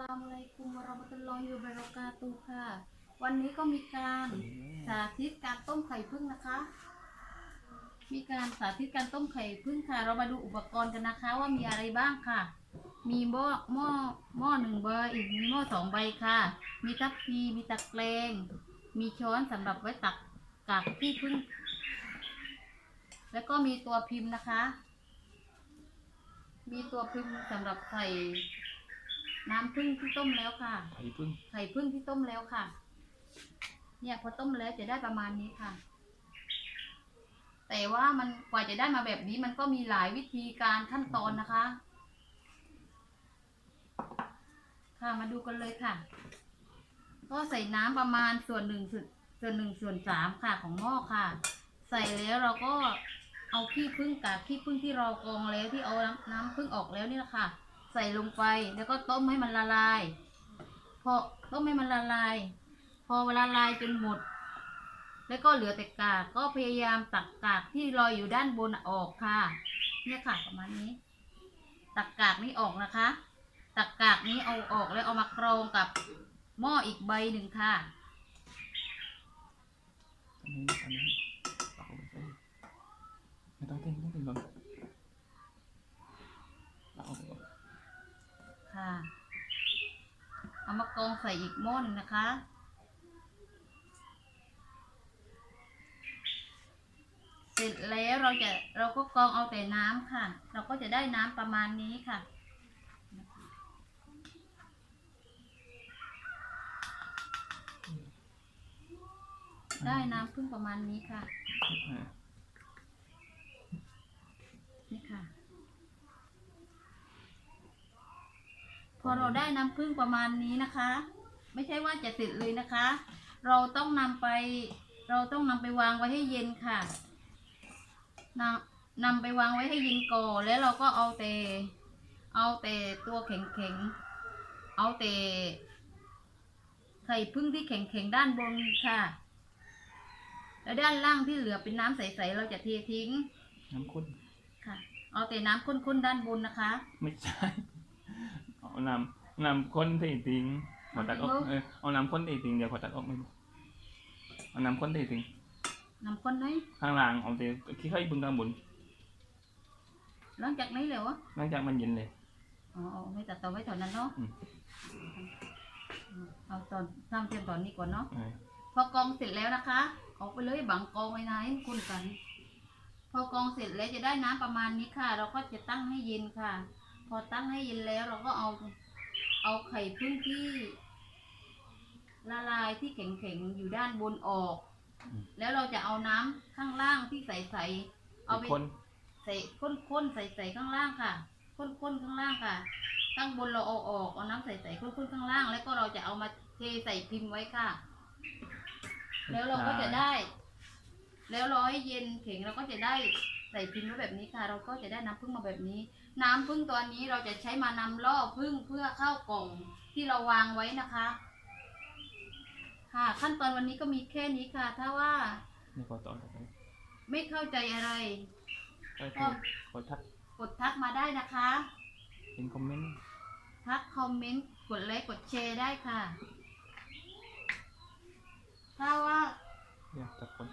ลามุอะลัยกุมวะเราะมะตุลลอฮิวะบะเราะกาตุฮ์ค่ะ วันนี้ก็มีการสาธิตการต้มไข่ผึ้งนะคะ มีการสาธิตการต้มไข่ผึ้งค่ะ เรามาดูอุปกรณ์กันนะคะ ว่ามีอะไรบ้างค่ะ มีหม้อหม้อหม้อหนึ่งใบอีกมีหม้อสองใบค่ะ มีทัพพีมีตะแกรงมีช้อนสำหรับไว้ตักกากที่ผึ้งแล้วก็มีตัวพิมพ์นะคะ มีตัวพิมพ์สำหรับใส่ น้ำผึ้งที่ต้มแล้วค่ะ ไข่พึ่งไข่ผึ้งที่ต้มแล้วค่ะ เนี่ยพอต้มแล้วจะได้ประมาณนี้ค่ะ แต่ว่ามันกว่าจะได้มาแบบนี้มันก็มีหลายวิธีการขั้นตอนนะคะ ค่ะมาดูกันเลยค่ะ ก็ใส่น้ำประมาณส่วนหนึ่งส่วนส่วนหนึ่งส่วนสามค่ะของหม้อค่ะ ใส่แล้วเราก็เอาขี้ผึ้งกับขี้ผึ้งที่เรากรองแล้วที่เอาน้ำน้ำผึ้งออกแล้วนี่แหละค่ะ ใส่ลงไป แล้วก็ต้มให้มันละลาย พอต้มให้มันละลาย พอละลายจนหมด แล้วก็เหลือแต่กากก็พยายามตักกากที่ลอยอยู่ด้านบนออกค่ะ เนี่ยค่ะประมาณนี้ ตักกากนี้ออกนะคะ ตักกากนี้เอาออกแล้วเอามากรองกับหม้ออีกใบหนึ่งค่ะอันนี้อันนี้ตักไปไม่ต้องเต้นไม่ต้องเต้นก่อนตักออกก่อน ค่ะ เอามากรองใส่อีกหม้อหนึงนะคะเสร็จแล้วเราจะเราก็กรองเอาแต่น้ำค่ะ เราก็จะได้น้ำประมาณนี้ค่ะ ได้น้ำพึ่งประมาณนี้ค่ะอ่านี่ค่ะ พอเราได้น้ำผึ้งประมาณนี้นะคะ ไม่ใช่ว่าจะเสร็จเลยนะคะ เราต้องนำไป เราต้องนำไปวางไว้ให้เย็นค่ะนำนำไปวางไว้ให้เย็นก่อนแล้วเราก็เอาแต่เอาแต่ตัวแข็งๆ เอาแต่ไข่ผึ้งที่แข็งๆ ด้านบนค่ะ แล้วด้านล่างที่เหลือเป็นน้ำใสๆ เราจะเททิ้ง น้ำข้น ค่ะ เอาแต่น้ำข้นๆ ด้านบนนะคะ ไม่ใช่ เอาน้ำน้ำข้นที่ทิ้งขอตักออกเอาทิ้งเออเอาน้ำข้นที่ทิ้งเดี๋ยวขอตักออกไม่รู้เอาน้ำข้นที่ทิ้งน้ำข้นไหมข้างล่างเอาแต่ขี้ไข่บึงข้างบนหลังจากนี้เลยวะหลังจากมันเย็นเลยอ๋อเอาไม่ตัดต่อไว้ตอนนั้นเนาะอืมเอาตอนทำเตรียมตอนนี้ก่อนเนาะเออพอกรองเสร็จแล้วนะคะออกไปเลยบังกองไว้นะให้มันคนกัน พอกรองเสร็จแล้วจะได้น้ำประมาณนี้ค่ะ เราก็จะตั้งให้เย็นค่ะ พอตั้งให้เย็นแล้วเราก็เอาเอาไข่พึ่งที่ละลายที่แข็งๆอยู่ด้านบนออก แล้วเราจะเอาน้ำข้างล่างที่ใสๆเอาไปคนใส่ข้นๆใส่ๆข้างล่างค่ะข้นๆข้างล่างค่ะ ข้างบนเราเอาออกเอาน้ำใส่ๆข้นๆข้างล่าง แล้วก็เราจะเอามาเทใส่พิมพ์ไว้ค่ะ แล้วเราก็จะได้ แล้วรอให้เย็นแข็งเราก็จะได้ใส่พิมพ์ไว้แบบนี้ค่ะ เราก็จะได้น้ำผึ้งมาแบบนี้ น้ำผึ้งตัวนี้เราจะใช้มานำล่อผึ้งเพื่อเข้ากล่องที่เราวางไว้นะคะ ค่ะ ขั้นตอนวันนี้ก็มีแค่นี้ค่ะ ถ้าว่านี่ขอต่อต่อไปไม่เข้าใจอะไร ก็คือขอทักกดทักมาได้นะคะ เป็นคอมเมนต์ทักคอมเมนต์กดไลค์กดแชร์ได้ค่ะ ถ้าว่า อยากจับคน